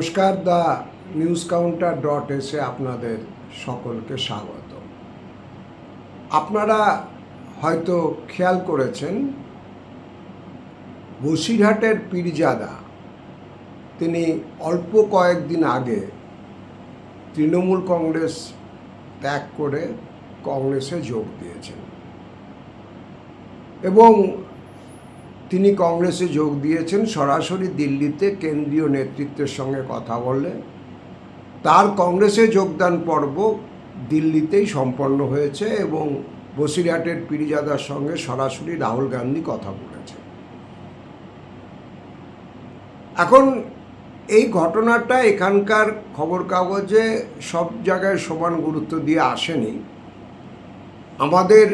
নমস্কার the news counter dot এসে আপনাদের সকলকে স্বাগত। আপনারা হয়তো খেয়াল করেছেন, বসিরহাটের পীরজাদা, তিনি অল্প কয়েকদিন আগে তৃণমূল কংগ্রেস ত্যাগ করে কংগ্রেসে যোগ দিয়েছেন। এবং তিনি কংগ্রেসে যোগ দিয়েছেন, সরাসরি দিল্লিতে কেন্দ্রীয় নেতৃত্বের সঙ্গে কথা বলে তার কংগ্রেসে যোগদান পর্ব দিল্লিতেই সম্পন্ন হয়েছে এবং বসিরহাটের পিরিজাদার সঙ্গে সরাসরি রাহুল গান্ধী কথা বলেছে এখন এই ঘটনাটা এখানকার খবর কাগজে সব জায়গায় সমান গুরুত্ব দিয়ে আসেনি। আমাদের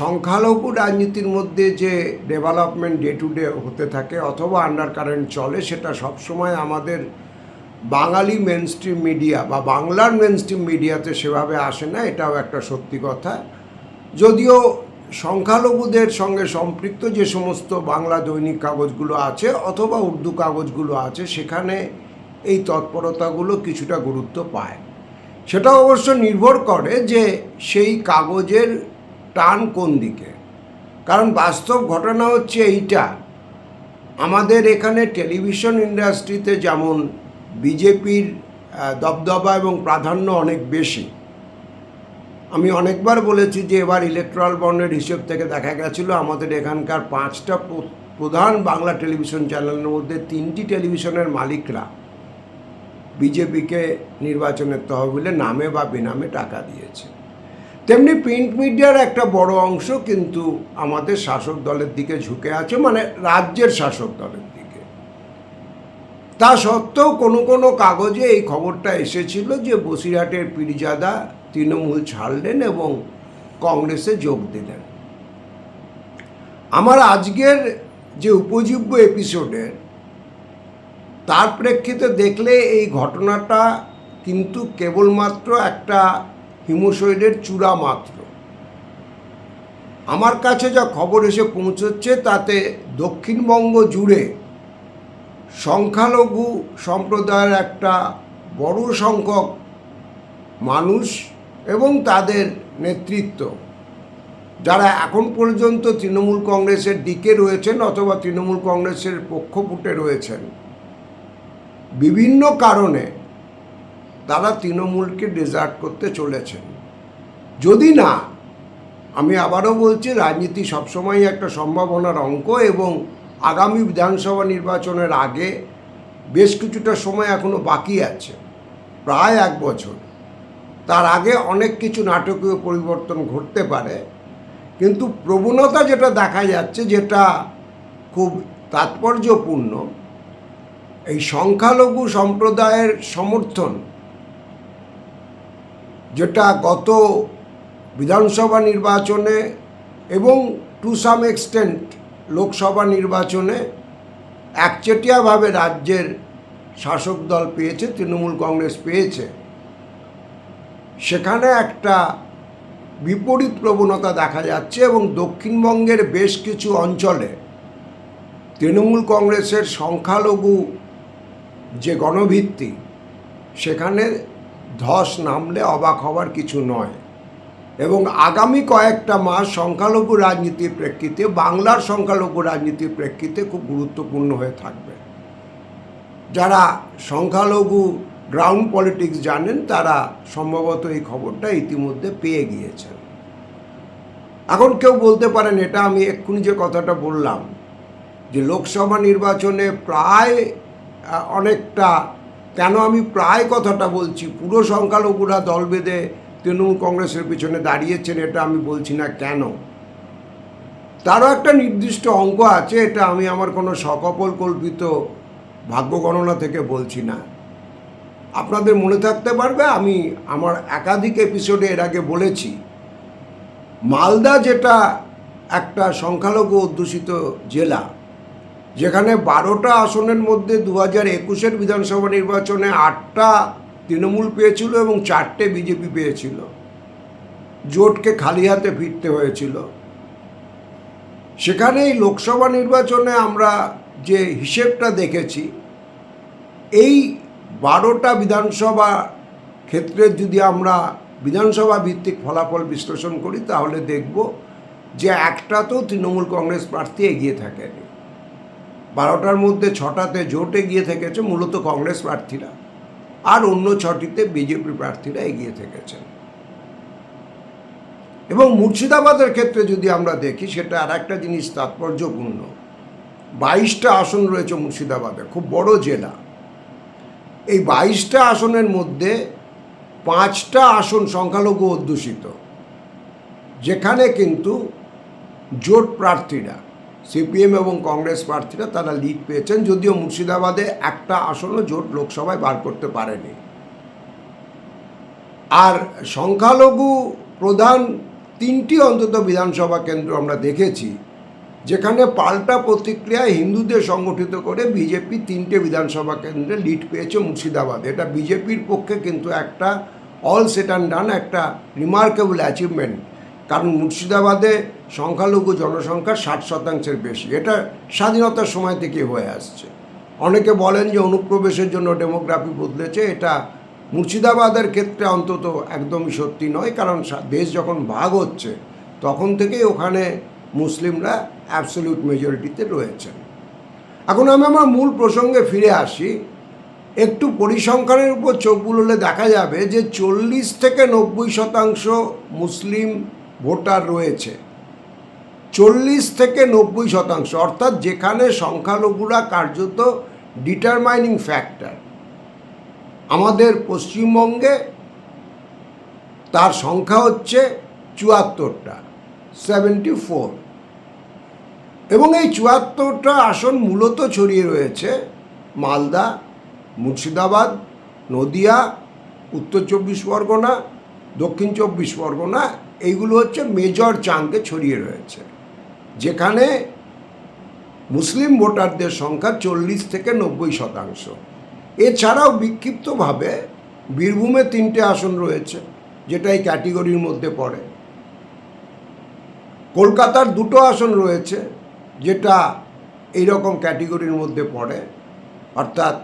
সংখ্যালঘু রাজনীতির মধ্যে যে ডেভেলপমেন্ট ডে টু ডে হতে থাকে অথবা আন্ডার কারেন্ট চলে, সেটা সবসময় আমাদের বাঙালি মেন স্ট্রিম মিডিয়া বা বাংলার মেন স্ট্রিম মিডিয়াতে সেভাবে আসে না, এটাও একটা সত্যি কথা। যদিও সংখ্যালঘুদের সঙ্গে সম্পৃক্ত যে সমস্ত বাংলা দৈনিক কাগজগুলো আছে অথবা উর্দু কাগজগুলো আছে, সেখানে এই তৎপরতাগুলো কিছুটা গুরুত্ব পায়। সেটা অবশ্য নির্ভর করে যে সেই কাগজের টান কোন দিকে? কারণ বাস্তব ঘটনা হচ্ছে এইটা। আমাদের এখানে টেলিভিশন ইন্ডাস্ট্রিতে যেমন বিজেপির দবদবা এবং প্রাধান্য অনেক বেশি। আমি অনেকবার বলেছি যে এবার ইলেকট্রাল বন্ডের হিসেব থেকে দেখা গেছিল আমাদের এখানকার পাঁচটা প্রধান বাংলা টেলিভিশন চ্যানেলের মধ্যে তিনটি টেলিভিশনের মালিকরা বিজেপিকে নির্বাচনের তহবিলে নামে বা বেনামে টাকা দিয়েছে। তেমনি প্রিন্ট মিডিয়ার একটা বড় অংশ কিন্তু আমাদের শাসক দলের দিকে ঝুঁকে আছে মানে রাজ্যের শাসক দলের দিকে। তা সত্ত্বেও কোনো কোনো কাগজে এই খবরটা এসেছিল যে বসিরহাটের পিরিজাদা তৃণমূল ছাড়লেন এবং কংগ্রেসে যোগ দিলেন। আমার আজকের যে উপজীব্য এপিসোডের তার প্রেক্ষিতে দেখলে এই ঘটনাটা কিন্তু কেবলমাত্র একটা হিমশৈলের চূড়া মাত্র। আমার কাছে যা খবর এসে পৌঁছচ্ছে তাতে দক্ষিণবঙ্গ জুড়ে সংখ্যালঘু সম্প্রদায়ের একটা বড় সংখ্যক মানুষ এবং তাদের নেতৃত্ব। যারা এখন পর্যন্ত তৃণমূল কংগ্রেসের দিকে রয়েছেন অথবা তৃণমূল কংগ্রেসের পক্ষপুটে রয়েছেন। বিভিন্ন কারণে তারা তৃণমূলকে ডেজার্ট করতে চলেছেন। যদি না, আমি আবারও বলছি, রাজনীতি সবসময় একটা সম্ভাবনার অঙ্ক এবং আগামী বিধানসভা নির্বাচনের আগে বেশ কিছুটা সময় এখনও বাকি আছে, প্রায় এক বছর। তার আগে অনেক কিছু নাটকীয় পরিবর্তন ঘটতে পারে, কিন্তু প্রবণতা যেটা দেখা যাচ্ছে, যেটা খুব তাৎপর্যপূর্ণ, এই সংখ্যালঘু সম্প্রদায়ের সমর্থন যেটা গত বিধানসভা নির্বাচনে এবং টু সাম এক্সটেন্ট লোকসভা নির্বাচনে একচেটিয়াভাবে রাজ্যের শাসক দল পেয়েছে, তৃণমূল কংগ্রেস পেয়েছে। সেখানে একটা বিপরীত প্রবণতা দেখা যাচ্ছে এবং দক্ষিণবঙ্গের বেশ কিছু অঞ্চলে তৃণমূল কংগ্রেসের সংখ্যালঘু যে গণভিত্তি, সেখানে ধস নামলে অবাক হওয়ার কিছু নয়। এবং আগামী কয়েকটা মাস সংখ্যালঘু রাজনীতির প্রেক্ষিতে বাংলার সংখ্যালঘু রাজনীতির প্রেক্ষিতে খুব গুরুত্বপূর্ণ হয়ে থাকবে। যারা সংখ্যালঘু গ্রাউন্ড পলিটিক্স জানেন, তারা সম্ভবত এই খবরটা ইতিমধ্যে পেয়ে গিয়েছেন। এখন কেউ বলতে পারেন, এটা আমি এক্ষুনি যে কথাটা বললাম, যে লোকসভা নির্বাচনে প্রায় অনেকটা কেন আমি প্রায় কথাটা বলছি? পুরো সংখ্যালঘুরা দল বেঁধে তৃণমূল কংগ্রেসের পিছনে দাঁড়িয়েছেন এটা আমি বলছি না কেন? তারও একটা নির্দিষ্ট অঙ্ক আছে, এটা আমি আমার কোনো সকপল কল্পিত ভাগ্য গণনা থেকে বলছি না। আপনাদের মনে থাকতে পারবে, আমি আমার একাধিক এপিসোডে এর আগে বলেছি, মালদা যেটা একটা সংখ্যালঘু অধ্যুষিত জেলা যেখানে বারোটা আসনের মধ্যে দু হাজার একুশের বিধানসভা নির্বাচনে আটটা তৃণমূল পেয়েছিল এবং চারটে বিজেপি পেয়েছিল। জোটকে খালি হাতে ফিরতে হয়েছিল। সেখানে এই লোকসভা নির্বাচনে আমরা যে হিসেবটা দেখেছি, এই বারোটা বিধানসভা ক্ষেত্রে যদি আমরা বিধানসভা ভিত্তিক ফলাফল বিশ্লেষণ করি, তাহলে দেখব যে একটাতেও তৃণমূল কংগ্রেস প্রার্থী এগিয়ে থাকেনি। বারোটার মধ্যে ছটাতে জোটে গিয়ে থেকেছে মূলত কংগ্রেস প্রার্থীরা। আর অন্য ছটিতে বিজেপি প্রার্থীরা এগিয়ে থেকেছেন। এবং মুর্শিদাবাদের ক্ষেত্রে যদি আমরা দেখি, সেটা আর একটা জিনিস তাৎপর্যপূর্ণ। বাইশটা আসন রয়েছে মুর্শিদাবাদে, খুব বড় জেলা। এই বাইশটা আসনের মধ্যে পাঁচটা আসন সংখ্যালঘু অধ্যুষিত। যেখানে কিন্তু জোট প্রার্থীরা সিপিএম এবং কংগ্রেস প্রার্থীরা তারা লিড পেয়েছেন, যদিও মুর্শিদাবাদে একটা আসনও জোট লোকসভায় বার করতে পারেনি। আর সংখ্যালঘু প্রধান তিনটি অন্তত বিধানসভা কেন্দ্র আমরা দেখেছি, যেখানে পাল্টা প্রতিক্রিয়ায় হিন্দুদের সংগঠিত করে বিজেপি তিনটে বিধানসভা কেন্দ্রে লিড পেয়েছে মুর্শিদাবাদ। এটা বিজেপির পক্ষে কিন্তু একটা অল সেট অ্যান্ড ডান একটা রিমার্কেবল অ্যাচিভমেন্ট কারণ মুর্শিদাবাদে সংখ্যালঘু জনসংখ্যা ষাট শতাংশের বেশি। এটা স্বাধীনতার সময় থেকে হয়ে আসছে। অনেকে বলেন যে অনুপ্রবেশের জন্য ডেমোগ্রাফি বদলেছে। এটা মুর্শিদাবাদের ক্ষেত্রে অন্তত একদমই সত্যি নয়, কারণ দেশ যখন ভাগ হচ্ছে, তখন থেকেই ওখানে মুসলিমরা অ্যাবসলিউট মেজরিটিতে রয়েছেন। এখন আমি আমার মূল প্রসঙ্গে ফিরে আসি। একটু পরিসংখ্যানের উপর চোখ বুললে দেখা যাবে যে চল্লিশ থেকে নব্বই শতাংশ মুসলিম ভোটার রয়েছে। চল্লিশ থেকে নব্বই শতাংশ, অর্থাৎ যেখানে সংখ্যালঘুরা কার্যত ডিটারমাইনিং ফ্যাক্টর আমাদের পশ্চিমবঙ্গে তার সংখ্যা হচ্ছে চুয়াত্তরটা সেভেন্টি ফোর এবং এই চুয়াত্তরটা আসন মূলত ছড়িয়ে রয়েছে মালদা, মুর্শিদাবাদ, নদিয়া, উত্তর চব্বিশ পরগনা, দক্ষিণ চব্বিশ পরগনা। এইগুলো হচ্ছে মেজর চাঙ্কে ছড়িয়ে রয়েছে। যেখানে মুসলিম ভোটারদের সংখ্যা চল্লিশ থেকে নব্বই শতাংশ। এছাড়াও বিক্ষিপ্তভাবে বীরভূমে তিনটে আসন রয়েছে, যেটা এই ক্যাটেগরির মধ্যে পড়ে। কলকাতার দুটো আসন রয়েছে, যেটা এই রকম ক্যাটেগরির মধ্যে পড়ে। অর্থাৎ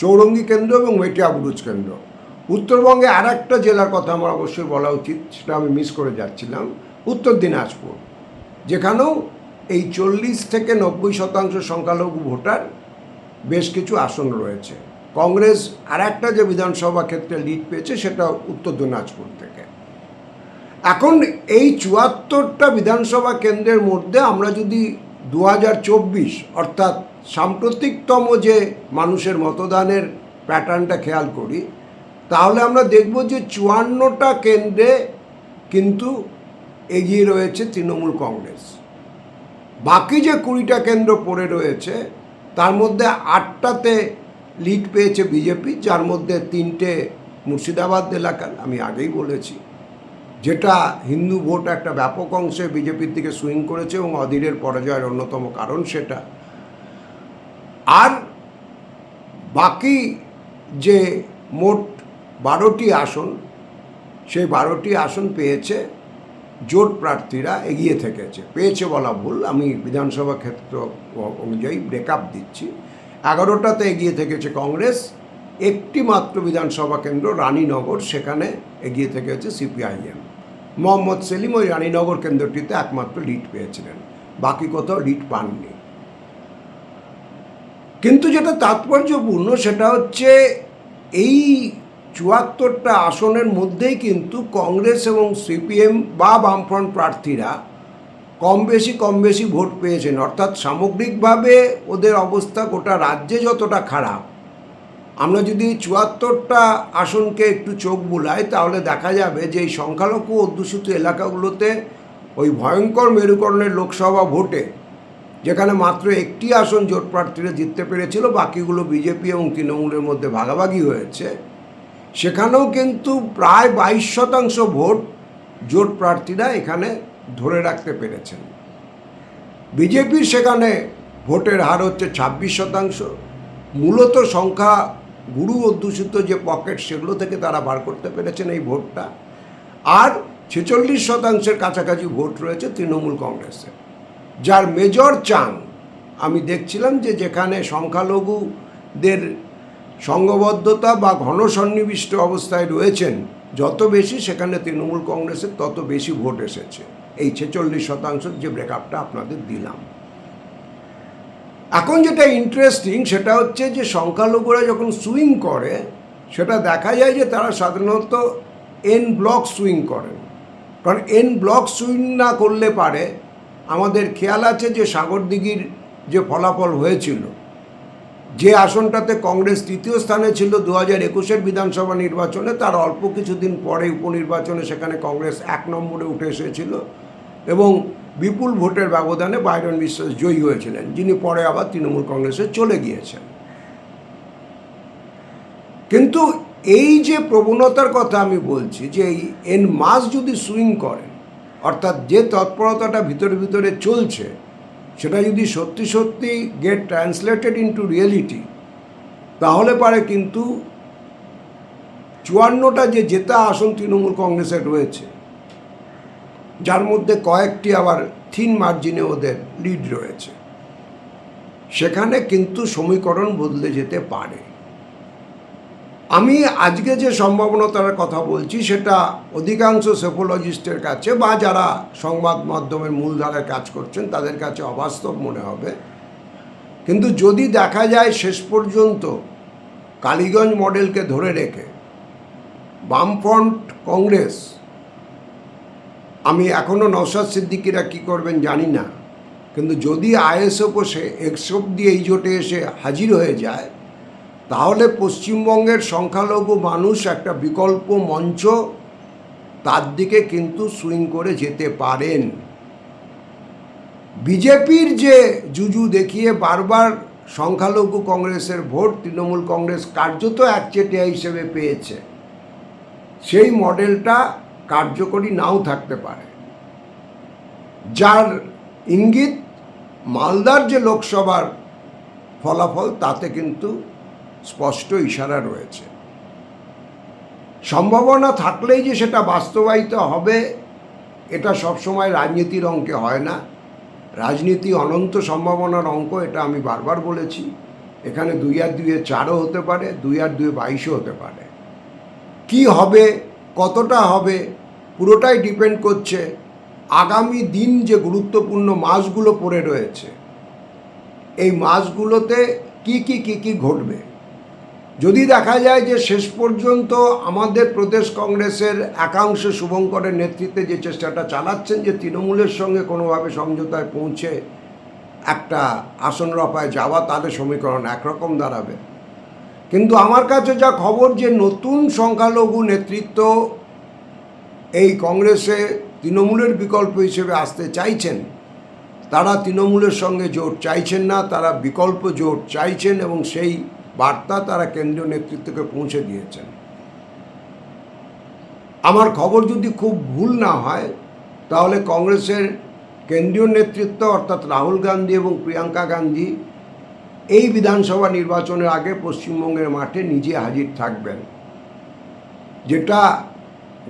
চৌরঙ্গি কেন্দ্র এবং মেটিয়াবুরুজ কেন্দ্র। উত্তরবঙ্গে আর একটা জেলার কথা আমার অবশ্যই বলা উচিত, সেটা আমি মিস করে যাচ্ছিলাম। উত্তর দিনাজপুর, যেখানেও এই চল্লিশ থেকে নব্বই শতাংশ সংখ্যালঘু ভোটার বেশ কিছু আসন রয়েছে। কংগ্রেস আর একটা যে বিধানসভা ক্ষেত্রে লিড পেয়েছে, সেটা উত্তর দিনাজপুর থেকে। এখন এই চুয়াত্তরটা বিধানসভা কেন্দ্রের মধ্যে আমরা যদি দু হাজার চব্বিশ, অর্থাৎ সাম্প্রতিকতম যে মানুষের মতদানের প্যাটার্নটা খেয়াল করি, তাহলে আমরা দেখব যে চুয়ান্নটা কেন্দ্রে কিন্তু এগিয়ে রয়েছে তৃণমূল কংগ্রেস। বাকি যে কুড়িটা কেন্দ্র পড়ে রয়েছে, তার মধ্যে আটটাতে লিড পেয়েছে বিজেপি, যার মধ্যে তিনটে মুর্শিদাবাদ এলাকার, আমি আগেই বলেছি। যেটা হিন্দু ভোট একটা ব্যাপক অংশে বিজেপির দিকে সুইং করেছে এবং অধীরের পরাজয়ের অন্যতম কারণ সেটা। আর বাকি যে মোট বারোটি আসন, সেই বারোটি আসন পেয়েছে জোট প্রার্থীরা এগিয়ে থেকেছে। পেয়েছে বলা ভুল, আমি বিধানসভা ক্ষেত্র অনুযায়ী ব্রেকআপ দিচ্ছি। এগারোটাতে এগিয়ে থেকেছে কংগ্রেস একটি মাত্র বিধানসভা কেন্দ্র রানীনগর, সেখানে এগিয়ে থেকেছে সিপিআইএম। মোহাম্মদ সেলিম ওই রানীনগর কেন্দ্রটিতে একমাত্র লিড পেয়েছিলেন, বাকি কোথাও লিড পাননি। কিন্তু যেটা তাৎপর্যপূর্ণ সেটা হচ্ছে, এই চুয়াত্তরটা আসনের মধ্যেই কিন্তু কংগ্রেস এবং সিপিএম বা বামফ্রন্ট প্রার্থীরা কম বেশি কম বেশি ভোট পেয়েছেন। অর্থাৎ সামগ্রিকভাবে ওদের অবস্থা গোটা রাজ্যে যতটা খারাপ, আমরা যদি চুয়াত্তরটা আসনকে একটু চোখ বুলাই, তাহলে দেখা যাবে যে এই সংখ্যালঘু অধ্যুষিত এলাকাগুলোতে ওই ভয়ঙ্কর মেরুকরণের লোকসভা ভোটে, যেখানে মাত্র একটি আসন জোট প্রার্থীরা জিততে পেরেছিল, বাকিগুলো বিজেপি এবং তৃণমূলের মধ্যে ভাগাভাগি হয়েছে। সেখানেও কিন্তু প্রায় বাইশ শতাংশ ভোট জোট প্রার্থীরা এখানে ধরে রাখতে পেরেছেন। বিজেপির সেখানে ভোটের হার হচ্ছে ছাব্বিশ শতাংশ। মূলত সংখ্যা গুরু অধ্যুষিত যে পকেট, সেগুলো থেকে তারা বার করতে পেরেছেন এই ভোটটা। আর ছেচল্লিশ শতাংশের কাছাকাছি ভোট রয়েছে তৃণমূল কংগ্রেসে। যার মেজর চাং আমি দেখছিলাম যে যেখানে সংখ্যালঘুদের সংঘবদ্ধতা বা ঘন সন্নিবিষ্ট অবস্থায় রয়েছেন, যত বেশি সেখানে তৃণমূল কংগ্রেসের তত বেশি ভোট এসেছে। এই ছেচল্লিশ শতাংশ যে ব্রেকআপটা আপনাদের দিলাম। এখন যেটা ইন্টারেস্টিং সেটা হচ্ছে যে সংখ্যালঘুরা যখন সুইং করে, সেটা দেখা যায় যে তারা সাধারণত এন ব্লক সুইং করেন। কারণ এন ব্লক সুইং না করলে পারে, আমাদের খেয়াল আছে যে সাগরদিঘির যে ফলাফল হয়েছিল যে আসনটাতে কংগ্রেস তৃতীয় স্থানে ছিল দু হাজার একুশের বিধানসভা নির্বাচনে, তার অল্প কিছুদিন পরে উপনির্বাচনে সেখানে কংগ্রেস এক নম্বরে উঠে এসেছিল এবং বিপুল ভোটের ব্যবধানে বাইরন বিশ্বাস জয়ী হয়েছিলেন, যিনি পরে আবার তৃণমূল কংগ্রেসে চলে গিয়েছেন। কিন্তু এই যে প্রবণতার কথা আমি বলছি, যে এই এন মাস যদি সুইং করেন, অর্থাৎ যে তৎপরতাটা ভিতরে ভিতরে চলছে সেটা যদি সত্যি সত্যি গেট ট্রান্সলেটেড ইন্টু রিয়েলিটি তাহলে পারে কিন্তু চুয়ান্নটা যে জেতা আসন তৃণমূল কংগ্রেসের রয়েছে, যার মধ্যে কয়েকটি আবার থিন মার্জিনে ওদের লিড রয়েছে। সেখানে কিন্তু সমীকরণ বদলে যেতে পারে। আমি আজকে যে সম্ভাবনাতার কথা বলছি, সেটা অধিকাংশ সেফোলজিস্টের কাছে বা যারা সংবাদ মাধ্যমের মূলধারায় কাজ করছেন, তাদের কাছে অবাস্তব মনে হবে। কিন্তু যদি দেখা যায় শেষ পর্যন্ত কালীগঞ্জ মডেলকে ধরে রেখে বামফ্রন্ট কংগ্রেস, আমি এখনও নওশাদ সিদ্দিকিরা কী করবেন জানি না। কিন্তু যদি আইএসও বসে একশো দিয়ে এই জোটে এসে হাজির হয়ে যায় তাহলে পশ্চিমবঙ্গের সংখ্যালঘু মানুষ একটা বিকল্প মঞ্চ, তার দিকে কিন্তু সুইং করে যেতে পারেন। বিজেপির যে জুজু দেখিয়ে বারবার সংখ্যালঘু কংগ্রেসের ভোট, তৃণমূল কংগ্রেস কার্যত একচেটিয়া হিসেবে পেয়েছে। সেই মডেলটা কার্যকরী নাও থাকতে পারে। যার ইঙ্গিত মালদার যে লোকসভার ফলাফল, তাতে কিন্তু স্পষ্ট ইশারা রয়েছে। সম্ভাবনা থাকলেই যে সেটা বাস্তবায়িত হবে, এটা সবসময় রাজনীতির অঙ্কে হয় না। রাজনীতি অনন্ত সম্ভাবনার অঙ্ক, এটা আমি বারবার বলেছি। এখানে দুই আর দুয়ে চারও হতে পারে, দুই আর দুয়ে বাইশও হতে পারে। কি হবে, কতটা হবে, পুরোটাই ডিপেন্ড করছে আগামী দিন যে গুরুত্বপূর্ণ মাসগুলো পড়ে রয়েছে। এই মাসগুলোতে কি কি কি কি ঘটবে? যদি দেখা যায় যে শেষ পর্যন্ত আমাদের প্রদেশ কংগ্রেসের একাংশ শুভঙ্করের নেতৃত্বে যে চেষ্টাটা চালাচ্ছেন যে তৃণমূলের সঙ্গে কোনোভাবে সমঝোতায় পৌঁছে একটা আসন রফায় যাওয়া তাদের সমীকরণ একরকম দাঁড়াবে। কিন্তু আমার কাছে যা খবর যে নতুন সংখ্যালঘু নেতৃত্ব এই কংগ্রেসে তৃণমূলের বিকল্প হিসেবে আসতে চাইছেন, তারা তৃণমূলের সঙ্গে জোট চাইছেন না, তারা বিকল্প জোট চাইছেন এবং সেই বার্তা তারা কেন্দ্রীয় নেতৃত্বকে পৌঁছে দিয়েছেন। আমার খবর যদি খুব ভুল না হয়, তাহলে কংগ্রেসের কেন্দ্রীয় নেতৃত্ব অর্থাৎ রাহুল গান্ধী এবং প্রিয়াঙ্কা গান্ধী এই বিধানসভা নির্বাচনের আগে পশ্চিমবঙ্গের মাঠে নিজে হাজির থাকবেন। যেটা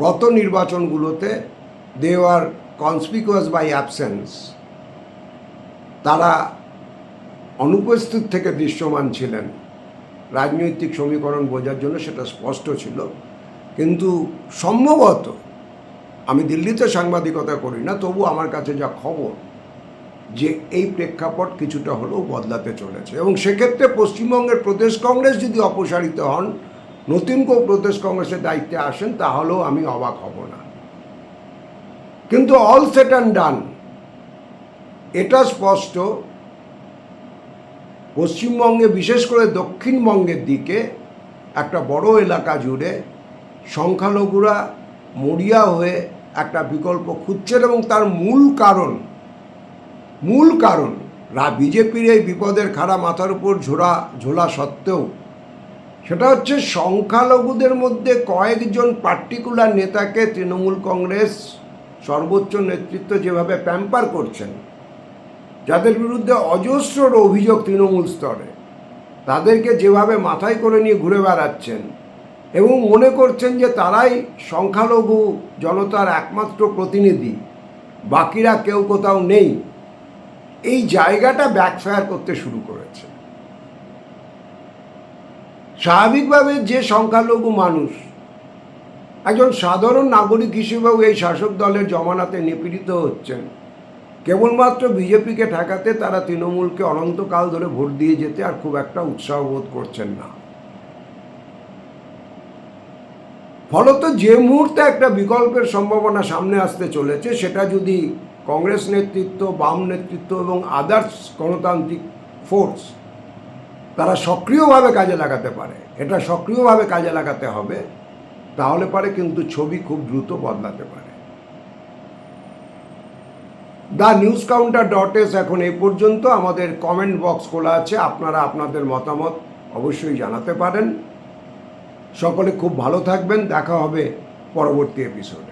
গত নির্বাচনগুলোতে they are conspicuous by absence তারা অনুপস্থিত থেকে দৃশ্যমান ছিলেন। রাজনৈতিক সমীকরণ বোঝার জন্য সেটা স্পষ্ট ছিল। কিন্তু সম্ভবত আমি দিল্লিতে সাংবাদিকতা করি না, তবু আমার কাছে যা খবর যে এই প্রেক্ষাপট কিছুটা হলেও বদলাতে চলেছে। এবং সেক্ষেত্রে পশ্চিমবঙ্গের প্রদেশ কংগ্রেস যদি অপসারিত হন, নতুন কেউ প্রদেশ কংগ্রেসের দায়িত্বে আসেন, তাহলেও আমি অবাক হব না। কিন্তু অল সেট অ্যান্ড ডান, এটা স্পষ্ট পশ্চিমবঙ্গে, বিশেষ করে দক্ষিণবঙ্গের দিকে একটা বড় এলাকা জুড়ে সংখ্যালঘুরা মরিয়া হয়ে একটা বিকল্প খুঁজছেন এবং তার মূল কারণ মূল কারণ, রা, বিজেপির এই বিপদের খাড়া মাথার উপর ঝোড়া, ঝোলা সত্ত্বেও সেটা হচ্ছে সংখ্যালঘুদের মধ্যে কয়েকজন পার্টিকুলার নেতাকে তৃণমূল কংগ্রেস সর্বোচ্চ নেতৃত্ব যেভাবে প্যাম্পার করছেন যাদের বিরুদ্ধে অজস্র অভিযোগ তৃণমূল স্তরে, তাদেরকে যেভাবে মাথায় করে নিয়ে ঘুরে বেড়াচ্ছেন এবং মনে করছেন যে তারাই সংখ্যালঘু জনতার একমাত্র প্রতিনিধি, বাকিরা কেউ কোথাও নেই, এই জায়গাটা ব্যাকফায়ার করতে শুরু করেছে। স্বাভাবিকভাবে যে সংখ্যালঘু মানুষ, একজন সাধারণ নাগরিক হিসেবেও এই শাসক দলের জমানাতে নিপীড়িত হচ্ছেন কেবলমাত্র বিজেপিকে ঠেকাতে তারা তৃণমূলকে অনন্তকাল ধরে ভোট দিয়ে যেতে আর খুব একটা উৎসাহ বোধ করছেন না। ফলত যে মুহূর্তে একটা বিকল্পের সম্ভাবনা সামনে আসতে চলেছে, সেটা যদি কংগ্রেস নেতৃত্ব, বাম নেতৃত্ব এবং আদার্স গণতান্ত্রিক ফোর্স তারা সক্রিয়ভাবে কাজে লাগাতে পারে, এটা সক্রিয়ভাবে কাজে লাগাতে হবে, তাহলে পারে কিন্তু ছবি খুব দ্রুত বদলাতে পারে। The news counter dot S এখন এ পর্যন্ত। আমাদের কমেন্ট বক্স খোলা আছে, আপনারা আপনাদের মতামত অবশ্যই জানাতে পারেন। সকলে খুব ভালো থাকবেন, দেখা হবে পরবর্তী এপিসোডে